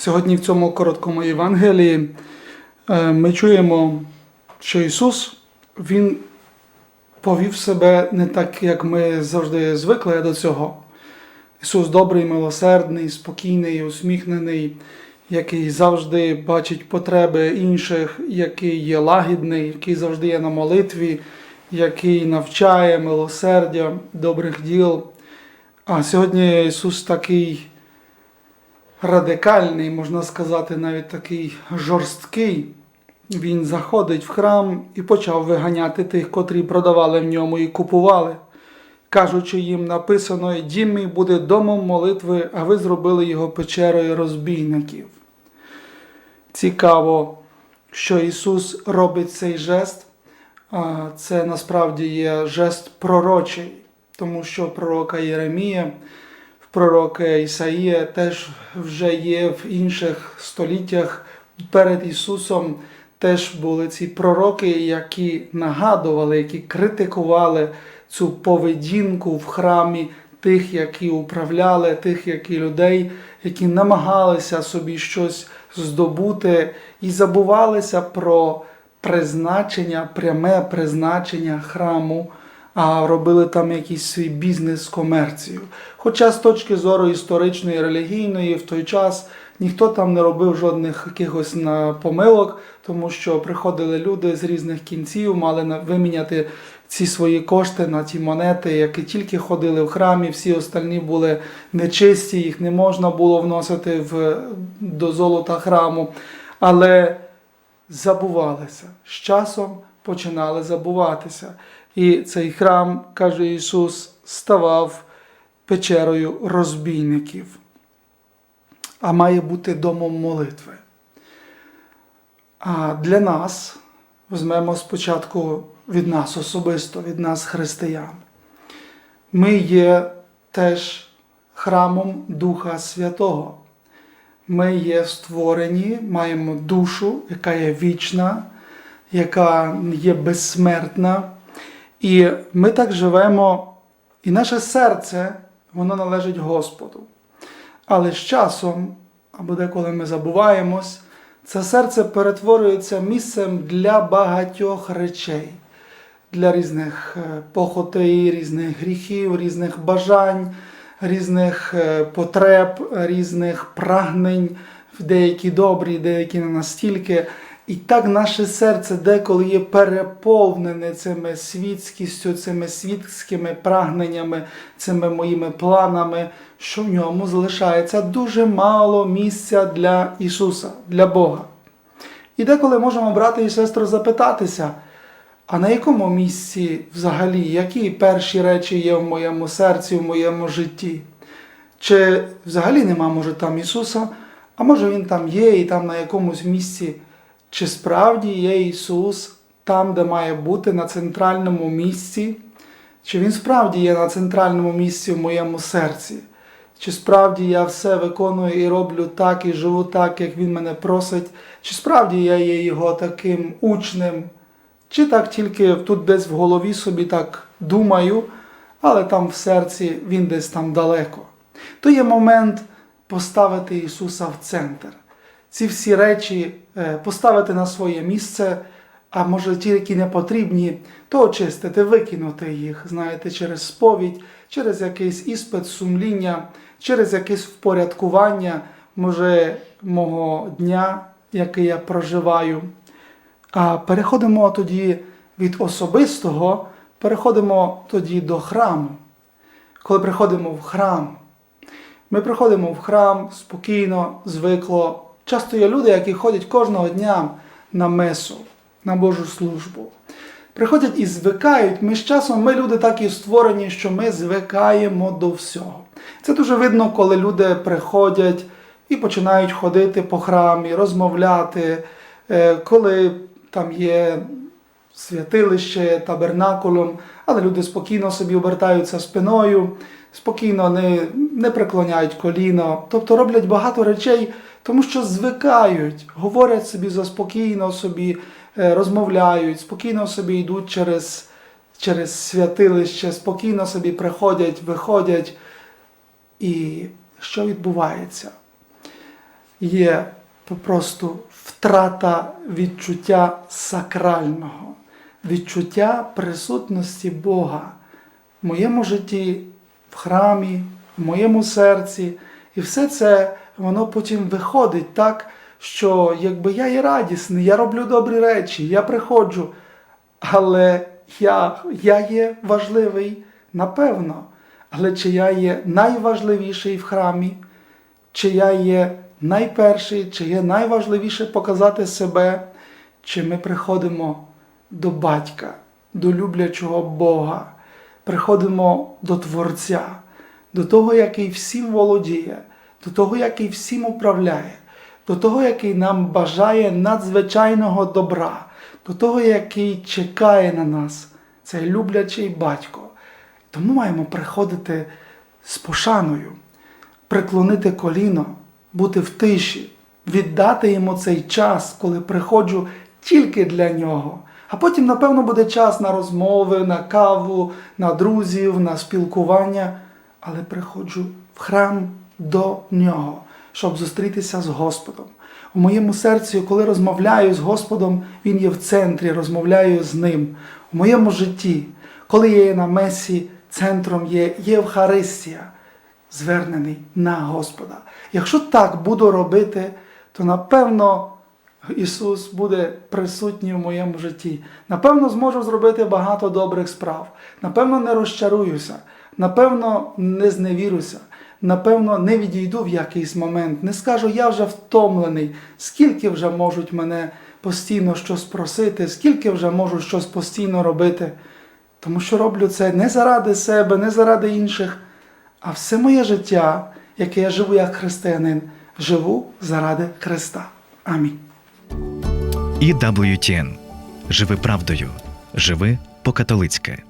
Сьогодні в цьому короткому Євангелії е, ми чуємо, що Ісус Він повів себе не так, як ми завжди звикли до цього. Ісус добрий, милосердний, спокійний, усміхнений, який завжди бачить потреби інших, який є лагідний, який завжди є на молитві, який навчає милосердя, добрих діл. А сьогодні Ісус такий радикальний, можна сказати, навіть такий жорсткий. Він заходить в храм і почав виганяти тих, котрі продавали в ньому і купували, кажучи їм, написано, дім мій буде домом молитви, а ви зробили його печерою розбійників. Цікаво, що Ісус робить цей жест. Це насправді є жест пророчий, тому що пророка Єремія, в пророка Ісаїя теж вже є в інших століттях перед Ісусом. Теж були ці пророки, які нагадували, які критикували цю поведінку в храмі тих, які управляли, тих, які людей, які намагалися собі щось здобути і забувалися про призначення, пряме призначення храму, а робили там якийсь свій бізнес, комерцію. Хоча з точки зору історичної, релігійної, в той час ніхто там не робив жодних якихось помилок, тому що приходили люди з різних кінців, мали виміняти ці свої кошти на ті монети, які тільки ходили в храмі, всі остальні були нечисті, їх не можна було вносити в, до золота храму. Але забувалися. З часом починали забуватися. І цей храм, каже Ісус, ставав печерою розбійників, а має бути домом молитви. А для нас, візьмемо спочатку від нас особисто, від нас, християн, ми є теж храмом Духа Святого. Ми є створені, маємо душу, яка є вічна, яка є безсмертна. І ми так живемо, і наше серце, воно належить Господу. Але з часом, або деколи ми забуваємось, це серце перетворюється місцем для багатьох речей, для різних е, похотей, різних гріхів, різних бажань, різних е, потреб, різних прагнень, деякі добрі, деякі не настільки. І так наше серце деколи є переповнене цими світськістю, цими світськими прагненнями, цими моїми планами, що в ньому залишається дуже мало місця для Ісуса, для Бога. І деколи можемо, брати і сестри, запитатися, а на якому місці взагалі, які перші речі є в моєму серці, в моєму житті? Чи взагалі нема, може, там Ісуса, а може Він там є і там на якомусь місці? Чи справді є Ісус там, де має бути, на центральному місці? Чи Він справді є на центральному місці в моєму серці? Чи справді я все виконую і роблю так, і живу так, як Він мене просить? Чи справді я є Його таким учнем? Чи так тільки тут десь в голові собі так думаю, але там в серці Він десь там далеко? То є момент поставити Ісуса в центр ці всі речі поставити на своє місце, а може ті, які не потрібні, то очистити, викинути їх, знаєте, через сповідь, через якийсь іспит, сумління, через якесь впорядкування, може, мого дня, який я проживаю. А переходимо тоді від особистого, переходимо тоді до храму. Коли приходимо в храм, ми приходимо в храм спокійно, звикло. Часто є люди, які ходять кожного дня на месу, на Божу службу. Приходять і звикають. Ми з часом, ми люди так і створені, що ми звикаємо до всього. Це дуже видно, коли люди приходять і починають ходити по храмі, розмовляти, е, коли там є святилище, табернакулум, але люди спокійно собі обертаються спиною, спокійно не, не преклоняють коліно, тобто роблять багато речей, тому що звикають, говорять собі заспокійно собі, е, розмовляють, спокійно собі йдуть через, через святилище, спокійно собі приходять, виходять. І що відбувається? є просто втрата відчуття сакрального, відчуття присутності Бога в моєму житті, в храмі, в моєму серці. І все це воно потім виходить так, що якби я є радісний, я роблю добрі речі, я приходжу, але я, я є важливий, напевно. Але чи я є найважливіший в храмі, чи я є найперший, чи є найважливіше показати себе, чи ми приходимо до батька, до люблячого Бога, приходимо до Творця, до того, який всім володіє, до того, який всім управляє, до того, який нам бажає надзвичайного добра, до того, який чекає на нас, цей люблячий батько. Тому маємо приходити з пошаною, преклонити коліно, бути в тиші, віддати йому цей час, коли приходжу тільки для нього. А потім, напевно, буде час на розмови, на каву, на друзів, на спілкування. Але приходжу в храм до нього, щоб зустрітися з Господом. У моєму серці, коли розмовляю з Господом, Він є в центрі, розмовляю з Ним. У моєму житті, коли я є на месі, центром є Євхаристія, звернений на Господа. Якщо так буду робити, то напевно Ісус буде присутній в моєму житті. Напевно, зможу зробити багато добрих справ. Напевно, не розчаруюся, напевно, не зневірюся. Напевно, не відійду в якийсь момент, не скажу, я вже втомлений, скільки вже можуть мене постійно щось просити, скільки вже можу щось постійно робити. Тому що роблю це не заради себе, не заради інших, а все моє життя, яке я живу як християнин, живу заради Христа. Амінь. EWTN. Живи правдою. Живи по-католицьки.